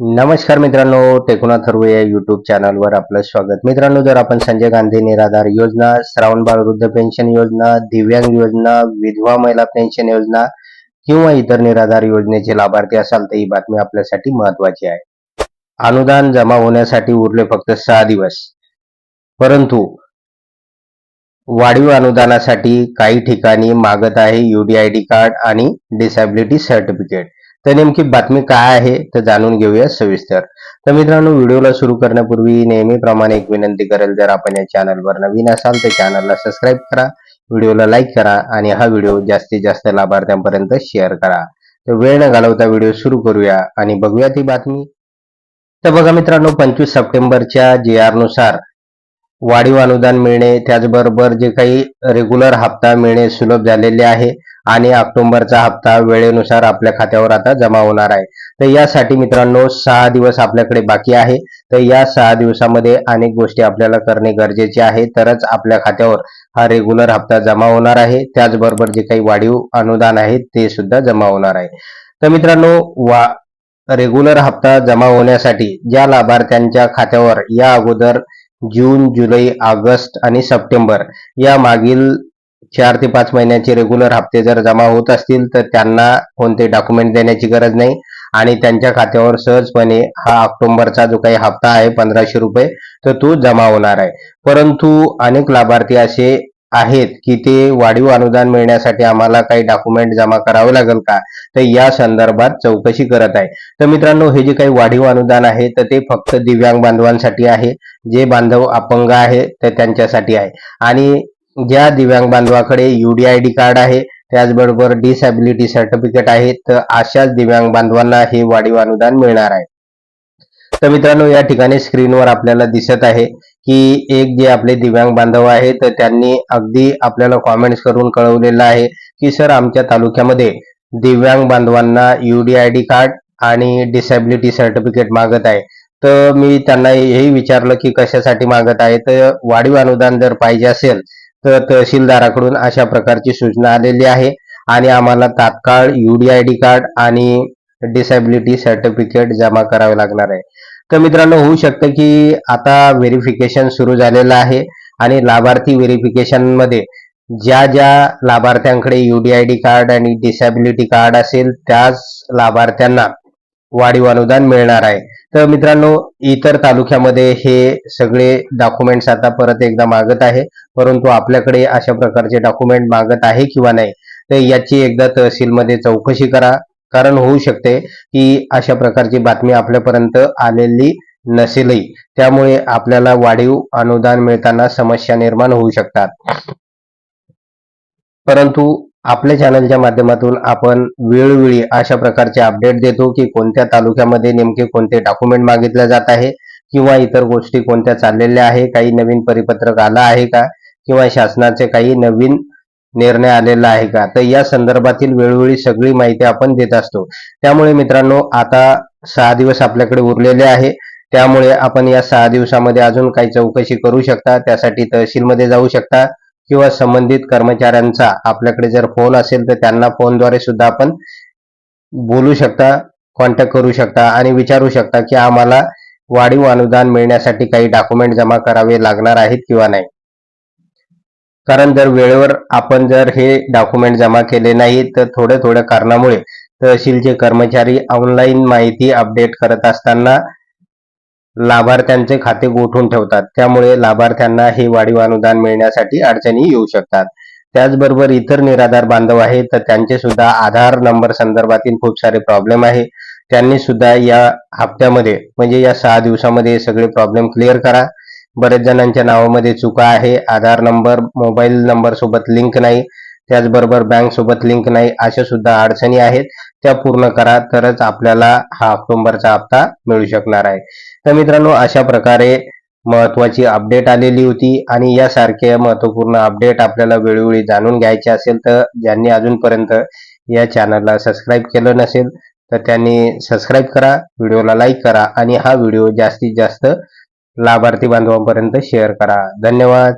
नमस्कार मित्रांनो टेकुना थर्व या युट्यूब चॅनलवर आपलं स्वागत. मित्रांनो जर आपण संजय गांधी निराधार योजना श्रावण बाळ वृद्ध पेन्शन योजना दिव्यांग योजना विधवा महिला पेन्शन योजना किंवा इतर निराधार योजनेचे लाभार्थी असाल तर ही बातमी आपल्यासाठी महत्वाची आहे. अनुदान जमा होण्यासाठी उरले फक्त सहा दिवस. परंतु वाढीव अनुदानासाठी काही ठिकाणी मागत आहे युडीआयडी कार्ड आणि डिसॅबिलिटी सर्टिफिकेट तर नेमकी बातमी काय आहे तर जाणून घेऊया सविस्तर. तर मित्रांनो व्हिडिओला सुरू करण्यापूर्वी नेहमीप्रमाणे एक विनंती करेल जर आपण या चॅनलवर नवीन असाल तर चॅनलला सबस्क्राईब करा व्हिडिओला लाईक करा आणि हा व्हिडिओ जास्तीत जास्त लाभार्थ्यांपर्यंत शेअर करा. तर वेळ न घालवता व्हिडिओ सुरू करूया आणि बघूया ती बातमी. तर बघा मित्रांनो पंचवीस सप्टेंबरच्या जी आरनुसार वाढीव अनुदान मिळणे त्याचबरोबर जे काही रेग्युलर हप्ता मिळणे सुलभ झालेले आहे. आणि ऑक्टोबरचा हप्ता वेळेनुसार आपल्या खात्यावर आता जमा होणार आहे. तर यासाठी मित्रांनो सहा दिवस आपल्याकडे बाकी आहे. तर या सहा दिवसामध्ये अनेक गोष्टी आपल्याला करणे गरजेचे आहे. तरच आपल्या खात्यावर हा रेग्युलर हप्ता जमा होणार आहे. त्याचबरोबर जे काही वाढीव अनुदान आहे ते सुद्धा जमा होणार आहे. तर मित्रांनो वा रेग्युलर हप्ता जमा होण्यासाठी ज्या लाभार्थ्यांच्या खात्यावर या अगोदर जून जुलै ऑगस्ट आणि सप्टेंबर या मागील चार ते पाच महिन्याचे रेग्युलर हप्ते जर जमा होत असतील तर त्यांना कोणते डॉक्युमेंट देण्याची गरज नाही. आणि त्यांच्या खात्यावर सहजपणे हा ऑक्टोबरचा जो काही हप्ता आहे पंधराशे रुपये तर तो जमा होणार आहे. परंतु अनेक लाभार्थी असे आहेत की ते वाढीव अनुदान मिळण्यासाठी आम्हाला काही डॉक्युमेंट जमा करावं लागेल का? तर या संदर्भात चौकशी करत आहे. तर मित्रांनो हे जे काही वाढीव अनुदान आहे तर ते फक्त दिव्यांग बांधवांसाठी आहे. जे बांधव अपंग आहे तर त्यांच्यासाठी आहे. आणि ज्या दिव्यांग बांधवाकडे युडीआयडी कार्ड आहे त्याचबरोबर डिसॅबिलिटी सर्टिफिकेट आहे तर अशाच दिव्यांग बांधवांना हे वाढीव अनुदान मिळणार आहे. तर मित्रांनो या ठिकाणी स्क्रीनवर आपल्याला दिसत आहे की एक जे आपले दिव्यांग बांधव आहे तर त्यांनी अगदी आपल्याला कॉमेंट्स करून कळवलेलं आहे की सर आमच्या तालुक्यामध्ये दिव्यांग बांधवांना युडीआयडी कार्ड आणि डिसॅबिलिटी सर्टिफिकेट मागत आहे. तर मी त्यांना हेही विचारलं की कशासाठी मागत आहे? तर वाढीव अनुदान जर पाहिजे असेल तर तहसीलदाराकडून अशा प्रकारची सूचना आलेली आहे. आणि आम्हाला तात्काळ युडीआयडी कार्ड आणि डिसॅबिलिटी सर्टिफिकेट जमा करावे लागणार आहे. तर मित्रांनो होऊ शकतं की आता व्हेरिफिकेशन सुरू झालेलं आहे आणि लाभार्थी व्हेरिफिकेशनमध्ये ज्या ज्या लाभार्थ्यांकडे युडीआयडी कार्ड आणि डिसॅबिलिटी कार्ड असेल त्याच लाभार्थ्यांना वाढीव अनुदान मिळणार आहे. तर मित्रांनो इतर तालुक्यामध्ये हे सगळे डॉक्युमेंट्स आता परत एकदा मागत आहे. परंतु आपल्याकडे अशा प्रकारचे डॉक्युमेंट मागत आहे किंवा नाही तर याची एकदा तहसीलमध्ये चौकशी करा. कारण होऊ शकते की अशा प्रकारची बातमी आपल्यापर्यंत आलेली नसेलही. त्यामुळे आपल्याला वाढीव अनुदान मिळताना समस्या निर्माण होऊ शकतात. परंतु आपल्या चॅनलच्या माध्यमातून आपण वेळोवेळी अशा प्रकारचे अपडेट देतो की कोणत्या तालुक्यामध्ये नेमके कोणते डॉक्युमेंट मागितले जात आहे किंवा इतर गोष्टी कोणत्या चाललेल्या आहे काही नवीन परिपत्रक आला आहे का किंवा शासनाचे काही नवीन निर्णय आलेला आहे का? तर या संदर्भातील वेळोवेळी सगळी माहिती आपण देत असतो. त्यामुळे मित्रांनो आता सहा दिवस आपल्याकडे उरलेले आहे. त्यामुळे आपण या सहा दिवसामध्ये अजून काही चौकशी करू शकता. त्यासाठी तहसीलमध्ये जाऊ शकता. किंवा संबंधित कर्मचाऱ्यांचा आपल्याकडे जर फोन असेल तर त्यांना फोनद्वारे सुद्धा आपण बोलू शकता कॉन्टॅक्ट करू शकता आणि विचारू शकता की आम्हाला वाढीव अनुदान मिळण्यासाठी काही डॉक्युमेंट जमा करावे लागणार आहेत किंवा नाही. कारण जर वेळेवर आपण जर हे डॉक्युमेंट जमा केले नाही तर थोड्या थोड्या कारणामुळे तहसीलचे कर्मचारी ऑनलाईन माहिती अपडेट करत असताना लाभार्थ्यांचे खाते गोठवून ठेवतात. त्यामुळे लाभार्थ्यांना हे वाढीव अनुदान मिळण्यासाठी अडचणी येऊ शकतात. त्याचबरोबर इतर निराधार बांधव आहेत तर त्यांचे सुद्धा आधार नंबर संदर्भातील खूप सारे प्रॉब्लेम आहे. त्यांनी सुद्धा या हप्त्यामध्ये म्हणजे या सहा दिवसामध्ये सगळे प्रॉब्लेम क्लिअर करा. बरेच जणांच्या नावामध्ये चुका आहे. आधार नंबर मोबाईल नंबर सोबत लिंक नाही. त्याचबरोबर बँक सोबत लिंक नाही अशा सुद्धा अडचणी आहेत. त्या पूर्ण करा तरच आपल्याला हा ऑक्टोबरचा हप्ता मिळू शकणार आहे. तर मित्रांनो अशा प्रकारे महत्वाची अपडेट आलेली होती आणि यासारखे महत्त्वपूर्ण अपडेट आपल्याला वेळोवेळी जाणून घ्यायचे असेल तर ज्यांनी अजूनपर्यंत या चॅनलला सबस्क्राईब केलं नसेल तर त्यांनी सबस्क्राईब करा व्हिडिओला लाईक करा आणि हा व्हिडिओ जास्तीत जास्त लाभार्थी बांधवांपर्यंत शेअर करा. धन्यवाद.